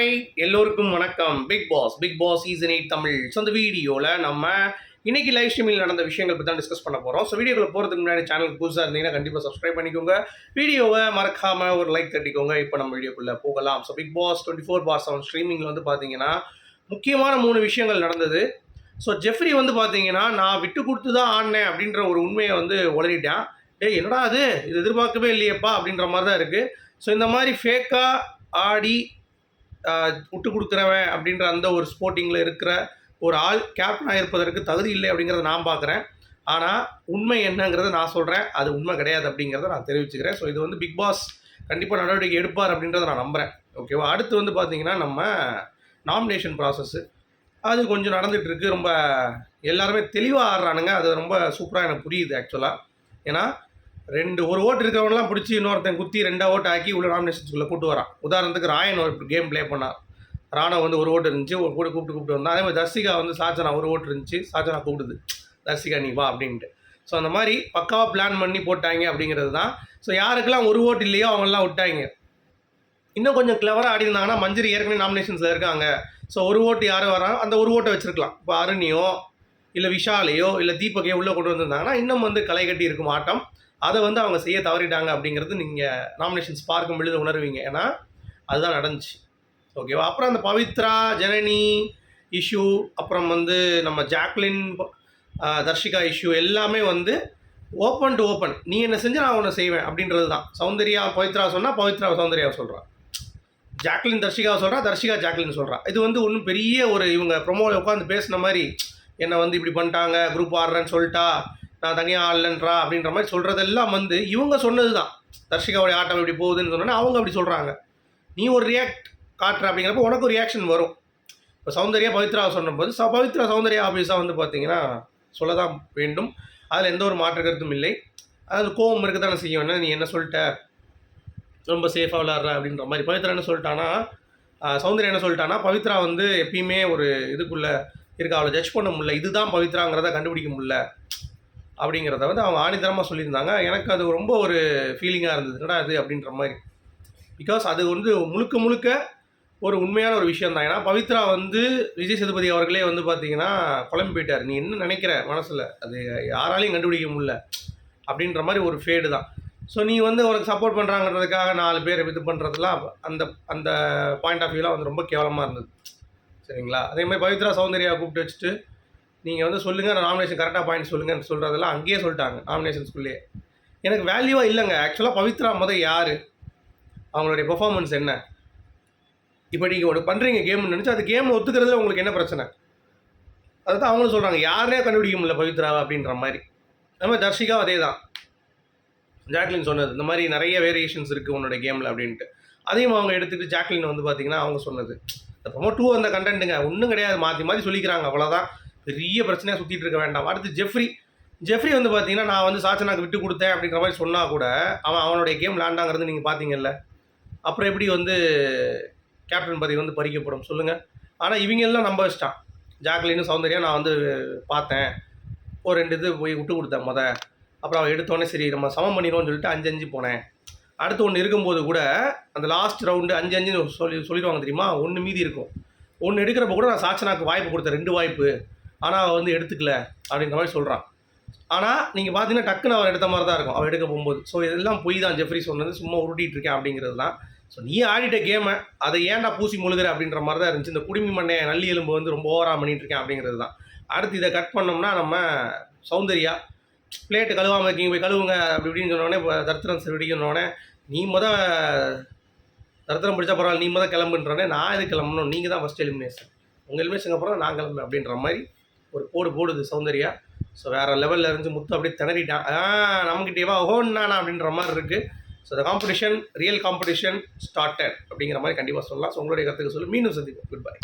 Hi எல்லோருக்கும் வணக்கம். Bigg Boss Bigg Boss season eight Tamil. So அந்த வீடியோவில் நம்ம இன்னைக்கு லைவ் ஸ்ட்ரீமில் நடந்த விஷயங்கள் பற்றி தான் டிஸ்கஸ் பண்ண போகிறோம் ஸோ வீடியோவில் போகிறதுக்கு முன்னாடி சேனல் புதுசாக இருந்தீங்கன்னா கண்டிப்பாக சப்ஸ்கிரைப் பண்ணிக்கோங்க. வீடியோவை மறக்காமல் ஒரு லைக் தட்டிக்கோங்க. இப்போ நம்ம வீடியோக்குள்ளே போகலாம். So Bigg Boss twenty four bar seven ஸ்ட்ரீமிங்கில் வந்து பார்த்தீங்கன்னா முக்கியமான மூணு விஷயங்கள் நடந்தது. ஸோ ஜெஃப்ரி வந்து பார்த்தீங்கன்னா நான் விட்டு கொடுத்து தான் ஆடினேன் அப்படின்ற ஒரு உண்மையை வந்து உளறிட்டேன். டேய் என்னடா அது? இது எதிர்பார்க்கவே இல்லையேப்பா அப்படின்ற மாதிரி தான் இருக்குது ஸோ இந்த மாதிரி ஃபேக்காக ஆடி விட்டு கொடுக்குறவன் அப்படின்ற அந்த ஒரு ஸ்போர்ட்டிங்கில் இருக்கிற ஒரு ஆள் கேப்டனாக இருப்பதற்கு தகுதி இல்லை அப்படிங்கிறத நான் பார்க்குறேன். ஆனால் உண்மை என்னங்கிறத நான் சொல்கிறேன் அது உண்மை கிடையாது அப்படிங்கிறத நான் தெரிவிச்சுக்கிறேன். ஸோ இது வந்து பிக் பாஸ் கண்டிப்பாக நடவடிக்கை எடுப்பார் அப்படின்றத நான் நம்புகிறேன் ஓகேவா அடுத்து வந்து பார்த்தீங்கன்னா நம்ம நாமினேஷன் ப்ராசஸ்ஸு அது கொஞ்சம் நடந்துகிட்ருக்கு ரொம்ப எல்லாருமே தெளிவாக ஆடுறானுங்க. அது ரொம்ப சூப்பராக எனக்கு புரியுது ஆக்சுவலாக ஏன்னா ரெண்டு ஒரு ஓட்டு இருக்கிறவங்களாம் பிடிச்சி இன்னொருத்தன் குத்தி ரெண்டா ஓட்டு ஆக்கி உள்ள நாமினேஷன்ஸ்குள்ளே கூட்டு வரான். உதாரணத்துக்கு ராயன் ஒரு கேம் ப்ளே பண்ணான் ராணா வந்து ஒரு ஓட்டு இருந்துச்சு ஒரு கூட கூப்பிட்டு கூப்பிட்டு வந்தான். அதே மாதிரி தர்சிகா வந்து சாச்சனா ஒரு ஓட்டு இருந்துச்சு சாச்சனா கூப்பிடுது. தர்சிகா நீ வா அப்படின்ட்டு. ஸோ அந்த மாதிரி பக்காவாக பிளான் பண்ணி போட்டாங்க அப்படிங்கிறது தான். ஸோ யாருக்கெல்லாம் ஒரு ஓட்டு இல்லையோ அவங்கெல்லாம் விட்டாங்க. இன்னும் கொஞ்சம் கிளவராக ஆடி இருந்தாங்கன்னா மஞ்சரி ஏற்கனவே நாமினேஷன்ஸில் இருக்காங்க. ஸோ ஒரு ஓட்டு யார் வரா அந்த ஒரு ஓட்டை வச்சுருக்கலாம். இப்போ அருணியோ இல்லை விஷாலையோ இல்லை தீபக்கையோ உள்ளே கொண்டு வந்திருந்தாங்கன்னா இன்னும் வந்து களை கட்டி இருக்கும் ஆட்டம். அதை வந்து அவங்க செய்ய தவறிட்டாங்க அப்படிங்கிறது நீங்கள் நாமினேஷன்ஸ் பார்க்கும் பொழுது உணர்வீங்க. ஏன்னா அதுதான் நடந்துச்சு. ஓகேவா அப்புறம் அந்த பவித்ரா ஜனனி இஷ்யூ அப்புறம் வந்து நம்ம ஜாக்லின் தர்ஷிகா இஷ்யூ எல்லாமே வந்து ஓப்பன் டு ஓப்பன் நீ என்ன செஞ்சு நான் உன்னை செய்வேன் அப்படின்றது தான் சௌந்தர்யா பவித்ரா சொன்னால் பவித்ரா சௌந்தர்யாவை சொல்கிறான் ஜாக்லின் தர்ஷிகாவை சொல்கிறா தர்ஷிகா ஜாக்லின் சொல்கிறான் இது வந்து ஒன்றும் பெரிய ஒரு இவங்க ப்ரொமோவில் உட்காந்து பேசின மாதிரி என்னை வந்து இப்படி பண்ணிட்டாங்க? குரூப் ஆடுறேன்னு சொல்லிட்டா நான் தனியாக ஆடலன்றா அப்படின்ற மாதிரி சொல்கிறதெல்லாம் வந்து இவங்க சொன்னது தான் தர்ஷிகாவுடைய ஆட்டம் இப்படி போகுதுன்னு சொன்னோன்னா அவங்க அப்படி சொல்கிறாங்க நீ ஒரு ரியாக்ட் காட்டுற அப்படிங்கிறப்ப உனக்கு ஒரு ரியாக்ஷன் வரும். இப்போ சௌந்தர்யா பவித்ராவை சொன்னபோது ச பவித்ரா சௌந்தர்யா ஆஃபீஸாக வந்து பார்த்தீங்கன்னா சொல்ல தான் வேண்டும். அதில் எந்த ஒரு மாற்று கருத்தும் இல்லை. அது கோவம் இருக்க தானே செய்யும். என்ன நீ என்ன சொல்லிட்ட? ரொம்ப சேஃபாக விளாட்ற அப்படின்ற மாதிரி. பவித்ரா என்ன சொல்லிட்டானா சௌந்தர்யா என்ன சொல்லிட்டானா பவித்ரா வந்து எப்பயுமே ஒரு இதுக்குள்ளே இருக்க அவளை ஜட்ஜ் பண்ண முடியல. இதுதான் பவித்ராங்கிறத கண்டுபிடிக்க முடியல. அப்படிங்கிறத வந்து அவங்க ஆணித்தரமாக சொல்லியிருந்தாங்க. எனக்கு அது ரொம்ப ஒரு ஃபீலிங்காக இருந்தது. என்னடா அது அப்படின்ற மாதிரி. பிகாஸ் அது வந்து முழுக்க முழுக்க ஒரு உண்மையான ஒரு விஷயம் தான். ஏன்னா பவித்ரா வந்து விஜய் சேதுபதி அவர்களே வந்து பார்த்தீங்கன்னா குழம்பு போயிட்டார். நீ என்ன நினைக்கிற மனசில்? அது யாராலையும் கண்டுபிடிக்க முடியல. அப்படின்ற மாதிரி ஒரு ஃபேடு தான். ஸோ நீ வந்து உனக்கு சப்போர்ட் பண்ணுறாங்கிறதுக்காக நாலு பேர் இது பண்ணுறதுலாம் அந்த அந்த பாயிண்ட் ஆஃப் வியூலாம் வந்து ரொம்ப கேவலமாக இருந்தது. சரிங்களா? அதே மாதிரி பவித்ரா சௌந்தர்யா கூப்பிட்டு வச்சுட்டு நீங்கள் வந்து சொல்லுங்கள் நான் நாமினேஷன் கரெக்டாக பாயிண்ட் சொல்லுங்கன்னு சொல்கிறதெல்லாம் அங்கேயே சொல்லிட்டாங்க நாமினேஷன்ஸ்குள்ளேயே எனக்கு வேல்யூவாக இல்லைங்க. ஆக்சுவலாக பவித்ரா முத யார்? அவங்களுடைய பெர்ஃபார்மன்ஸ் என்ன? இப்போ நீங்கள் ஒன்று பண்ணுறீங்க கேம்னு நினச்சி அது கேம் ஒத்துக்கிறதுல உங்களுக்கு என்ன பிரச்சனை? அதுதான் அவங்களும் சொல்கிறாங்க யாரே கண்டுபிடிக்க முடியல பவித்ராவை அப்படின்ற மாதிரி. அது மாதிரி தர்ஷிகாவும் அதே தான் ஜாக்லின் சொன்னது இந்த மாதிரி நிறைய வேரியேஷன்ஸ் இருக்குது உன்னோட கேமில் அப்படின்ட்டு. அதையும் அவங்க எடுத்துகிட்டு ஜாக்லின் வந்து பார்த்தீங்கன்னா அவங்க சொன்னது. இந்த ப்ரொமோ டூ அந்த கண்டென்ட்டுங்க ஒன்றும் கிடையாது. மாற்றி மாற்றி சொல்லிக்கிறாங்க அவ்வளோதான் பெரிய பிரச்சனையாக சுற்றிட்டு இருக்க வேண்டாம். அடுத்து ஜெஃப்ரி ஜெஃப்ரி வந்து பார்த்தீங்கன்னா நான் வந்து சாச்சனாக்கு விட்டு கொடுத்தேன் அப்படின்ற மாதிரி சொன்னால் கூட அவன் அவனுடைய கேம் விளாண்டாங்கிறது நீங்கள் பார்த்தீங்கல்ல அப்புறம் எப்படி வந்து கேப்டன் பதவி வந்து பறிக்கப்படும் சொல்லுங்கள் ஆனால் இவங்கெல்லாம் நம்ப வச்சிட்டான். ஜாக்லின்னு சௌந்தர்யா நான் வந்து பார்த்தேன். ஒரு ரெண்டு இது போய் விட்டு கொடுத்தேன் முத. அப்புறம் அவன் எடுத்தோடனே சரி நம்ம சமம் பண்ணிடுவோம்னு சொல்லிட்டு அஞ்சு அஞ்சு போனேன். அடுத்து ஒன்று இருக்கும்போது கூட அந்த லாஸ்ட் ரவுண்டு அஞ்சு அஞ்சு சொல்லி சொல்லிடுவாங்க தெரியுமா? ஒன்று மீதி இருக்கும். ஒன்று எடுக்கிறப்ப கூட நான் சாச்சனாக்கு வாய்ப்பு கொடுத்தேன். ரெண்டு வாய்ப்பு. ஆனால் அவள் வந்து எடுத்துக்கல அப்படின்ற மாதிரி சொல்கிறான் ஆனால் நீங்கள் பார்த்தீங்கன்னா டக்குன்னு அவர் எடுத்த மாதிரி தான் இருக்கும். அவர் எடுக்க போகும்போது. ஸோ இதெல்லாம் பொய் தான். ஜெஃப்ரி சொன்னது சும்மா உருட்டிகிட்டு இருக்கேன் அப்படிங்கிறது தான். ஸோ நீ ஆடிட்ட கேமை அதை ஏன்டா பூசி முழுகிற அப்படின்ற மாதிரி தான் இருந்துச்சு. இந்த குடிமி மண்ணைய நல்லி எலும்பு வந்து ரொம்ப ஓவராக பண்ணிட்டு இருக்கேன் அப்படிங்கிறது தான். அடுத்து இதை கட் பண்ணோம்னா நம்ம சௌந்தர்யா பிளேட்டு கழுவாமல் இருக்கீங்க போய் கழுவுங்க அப்படி இப்படின்னு சொன்னோடனே இப்போ தர்த்தரம் வெடிக்கணுன்னே நீ முத தர்த்தரம் பிடிச்சா பரவாயில்ல நீ முத கிளம்புன்றோடனே நான் எது கிளம்பணும்? நீங்கள் தான் ஃபஸ்ட் எலிமினேஷன் உங்கள் எலிமினேஷன் அப்புறம் நான் கிளம்பு அப்படின்ற மாதிரி ஒரு போடு போடுது சௌந்தர்யா. ஸோ வேறு லெவலில் இருந்து முத்து அப்படியே திணறிட்டான். ஆ நம்மகிட்டேவா ஓன்னானா அப்படின்ற மாதிரி இருக்குது ஸோ இந்த காம்படிஷன் ரியல் காம்படிஷன் ஸ்டார்டட் அப்படிங்கிற மாதிரி கண்டிப்பாக சொல்லலாம். ஸோ உங்களுடைய கருத்துக்கு சொல்லி. மீண்டும் சந்திப்போம். Good bye